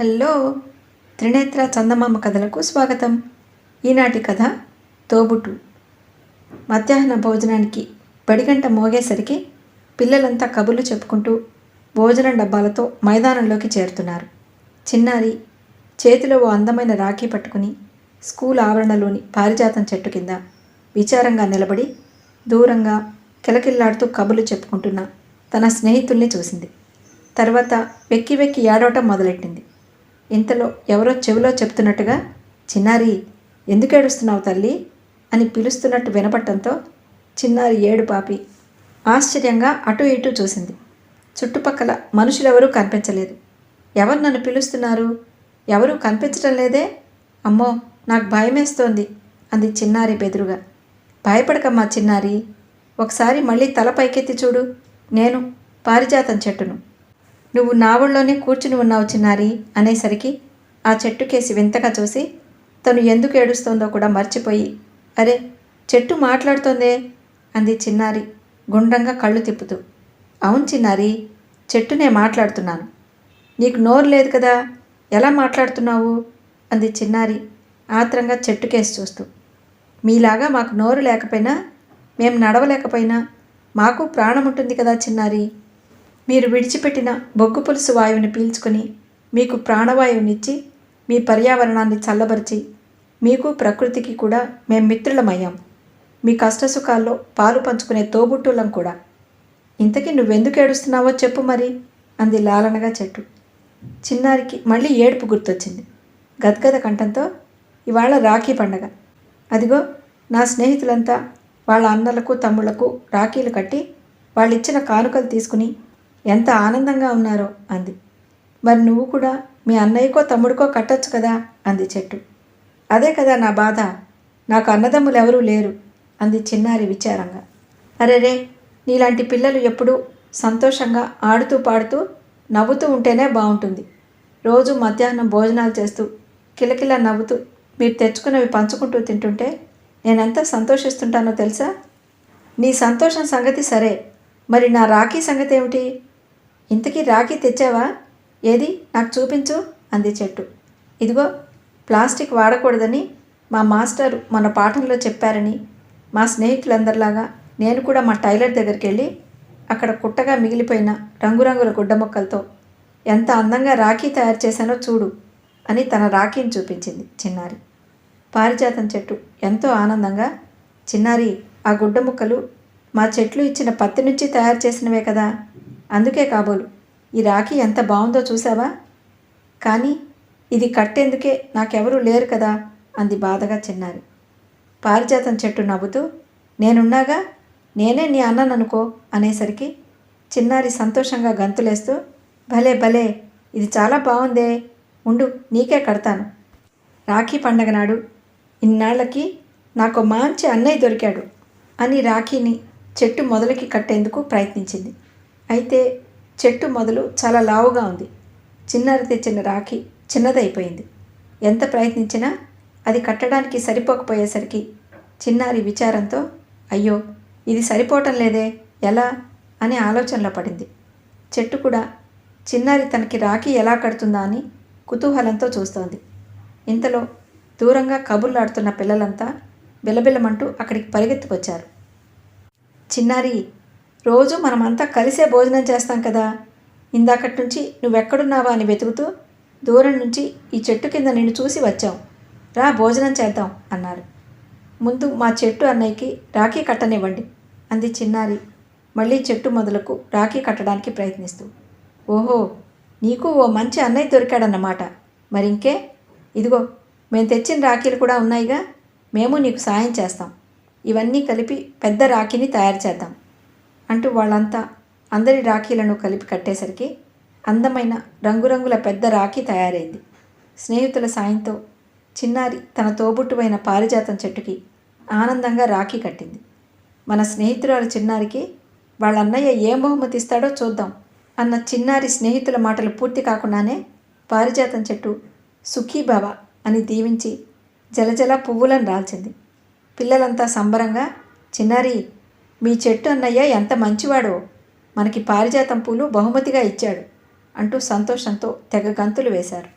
Hello Trinetra చందమామ కథలకు స్వాగతం. ఈనాటి కథ తోబుటు మధ్యాహ్న భోజనానికి బడిగంట మోగేసరికి పిల్లలంతా కబుర్లు చెప్పుకుంటూ భోజనం డబ్బాలతో మైదానంలోకి చేరుతున్నారు. చిన్నారి చేతిలో ఓ అందమైన రాఖీ పట్టుకుని స్కూల్ ఆవరణలోని పారిజాతం చెట్టు కింద విచారంగా నిలబడి దూరంగా కిలకిల్లాడుతూ కబుర్లు చెప్పుకుంటున్న తన స్నేహితుల్ని చూసింది. తర్వాత వెక్కి వెక్కి ఏడవటం మొదలెట్టింది. ఇంతలో ఎవరో చెవిలో చెప్తున్నట్టుగా చిన్నారి ఎందుకు ఏడుస్తున్నావు తల్లి? అని పిలుస్తున్నట్టు వినపట్టంతో చిన్నారి ఏడు పాపి ఆశ్చర్యంగా అటు ఇటు చూసింది. చుట్టుపక్కల మనుషులెవరూ కనిపించలేదు. ఎవరు నన్ను పిలుస్తున్నారు? ఎవరూ కనిపించటం లేదే? అమ్మో నాకు భయమేస్తోంది అంది చిన్నారి బెదురుగా. భయపడకమ్మా చిన్నారి ఒకసారి మళ్ళీ తల పైకెత్తి చూడు. నేను పారిజాతం చెట్టును. నువ్వు నా ఒళ్ళోనే కూర్చుని ఉన్నావు చిన్నారి అనేసరికి ఆ చెట్టు కేసి వింతగా చూసి తను ఎందుకు ఏడుస్తోందో కూడా మర్చిపోయి అరే చెట్టు మాట్లాడుతోందే అంది చిన్నారి గుండ్రంగా కళ్ళు తిప్పుతూ. అవును చిన్నారి చెట్టునే మాట్లాడుతున్నాను. నీకు నోరు లేదు కదా ఎలా మాట్లాడుతున్నావు? అంది చిన్నారి ఆత్రంగా చెట్టు కేసి చూస్తూ. మీలాగా మాకు నోరు లేకపోయినా మేము నడవలేకపోయినా మాకు ప్రాణం ఉంటుంది కదా చిన్నారి మీరు విడిచిపెట్టిన బొగ్గు పులుసు వాయువుని పీల్చుకుని మీకు ప్రాణవాయువునిచ్చి మీ పర్యావరణాన్ని చల్లబరిచి మీకు ప్రకృతికి కూడా మేం మిత్రులమయ్యాం. మీ కష్టసుఖాల్లో పాలు పంచుకునే తోబుట్టులం కూడా. ఇంతకీ నువ్వెందుకు ఏడుస్తున్నావో చెప్పు మరి అంది లాలనగా చెట్టు. చిన్నారికి మళ్ళీ ఏడుపు గుర్తొచ్చింది. గద్గద కంఠంతో ఇవాళ రాఖీ పండగ. అదిగో నా స్నేహితులంతా వాళ్ళ అన్నలకు తమ్ముళ్ళకు రాఖీలు కట్టి వాళ్ళు ఇచ్చిన కానుకలు తీసుకుని ఎంత ఆనందంగా ఉన్నారో అంది. మరి నువ్వు కూడా మీ అన్నయ్యకో తమ్ముడికో కట్టొచ్చు కదా అంది చెట్టు. అదే కదా నా బాధ నాకు అన్నదమ్ములు ఎవరూ లేరు అంది చిన్నారి విచారంగా. అరెరే నీలాంటి పిల్లలు ఎప్పుడూ సంతోషంగా ఆడుతూ పాడుతూ నవ్వుతూ ఉంటేనే బాగుంటుంది రోజు మధ్యాహ్నం భోజనాలు చేస్తూ కిలకిల నవ్వుతూ మీరు తెచ్చుకున్నవి పంచుకుంటూ తింటుంటే నేనెంత సంతోషిస్తుంటానో తెలుసా? నీ సంతోషం సంగతి సరే మరి నా రాఖీ సంగతి ఏమిటి? ఇంతకీ రాఖీ తెచ్చావా? ఏది? నాకు చూపించు అంది చెట్టు. ఇదిగో ప్లాస్టిక్ వాడకూడదని మా మాస్టర్ మన పాఠంలో చెప్పారని మా స్నేహితులందరిలాగా నేను కూడా మా టైలర్ దగ్గరికి వెళ్ళి అక్కడ కుట్టగా మిగిలిపోయిన రంగురంగుల గుడ్డ మొక్కలతో ఎంత అందంగా రాఖీ తయారు చేశానో చూడు అని తన రాఖీని చూపించింది చిన్నారి. పారిజాతం చెట్టు ఎంతో ఆనందంగా చిన్నారి ఆ గుడ్డ ముక్కలు మా చెట్లు ఇచ్చిన పత్తి నుంచి తయారు చేసినవే కదా అందుకే కాబోలు ఈ రాఖీ ఎంత బాగుందో చూసావా? కానీ ఇది కట్టేందుకే నాకెవరూ లేరు కదా అంది బాధగా చిన్నారి. పారిజాతం చెట్టు నవ్వుతూ నేనున్నాగా? నేనే నీ అన్నననుకో అనేసరికి చిన్నారి సంతోషంగా గంతులేస్తూ భలే భలే ఇది చాలా బాగుందే ఉండు నీకే కడతాను. రాఖీ పండగ నాడు ఇన్నాళ్ళకి నాకు మంచి అన్నయ్య దొరికాడు అని రాఖీని చెట్టు మొదలకి కట్టేందుకు ప్రయత్నించింది. అయితే చెట్టు మొదలు చాలా లావుగా ఉంది. చిన్నారి తెచ్చిన రాఖీ చిన్నదైపోయింది. ఎంత ప్రయత్నించినా అది కట్టడానికి సరిపోకపోయేసరికి చిన్నారి విచారంతో అయ్యో ఇది సరిపోవటం లేదే ఎలా? అని ఆలోచనలో పడింది. చెట్టు కూడా చిన్నారి తనకి రాఖీ ఎలా కడుతుందా? అని కుతూహలంతో చూస్తోంది. ఇంతలో దూరంగా కబుర్లాడుతున్న పిల్లలంతా బిలబిలమంటూ అక్కడికి పరిగెత్తుకొచ్చారు. చిన్నారి రోజు మనమంతా కలిసే భోజనం చేస్తాం కదా. ఇందాకటి నుంచి నువ్వెక్కడున్నావా అని వెతుకుతూ దూరం నుంచి ఈ చెట్టు కింద నిన్ను చూసి వచ్చాం రా భోజనం చేద్దాం అన్నారు. ముందు మా చెట్టు అన్నయ్యకి రాఖీ కట్టనివ్వండి అంది చిన్నారి మళ్ళీ చెట్టు మొదలకు రాఖీ కట్టడానికి ప్రయత్నిస్తూ. ఓహో నీకు ఓ మంచి అన్నయ్య దొరికాడన్నమాట. మరింకే ఇదిగో మేము తెచ్చిన రాఖీలు కూడా ఉన్నాయిగా. మేము నీకు సాయం చేస్తాం. ఇవన్నీ కలిపి పెద్ద రాఖీని తయారు చేద్దాం. అంటూ వాళ్ళంతా అందరి రాఖీలను కలిపి కట్టేసరికి అందమైన రంగురంగుల పెద్ద రాఖీ తయారైంది. స్నేహితుల సాయంతో చిన్నారి తన తోబుట్టువైన పారిజాతం చెట్టుకి ఆనందంగా రాఖీ కట్టింది. మన స్నేహితురాలు చిన్నారికి వాళ్ళ అన్నయ్య ఏం బహుమతి ఇస్తాడో చూద్దాం అన్న చిన్నారి స్నేహితుల మాటలు పూర్తి కాకుండానే పారిజాతం చెట్టు సుఖీభవ అని దీవించి జలజల పువ్వులను రాల్చింది. పిల్లలంతా సంబరంగా చిన్నారి మీ చెట్టు అన్నయ్య ఎంత మంచివాడో మనకి పారిజాతం పూలు బహుమతిగా ఇచ్చాడు అంటూ సంతోషంతో తెగ గంతులు వేశారు.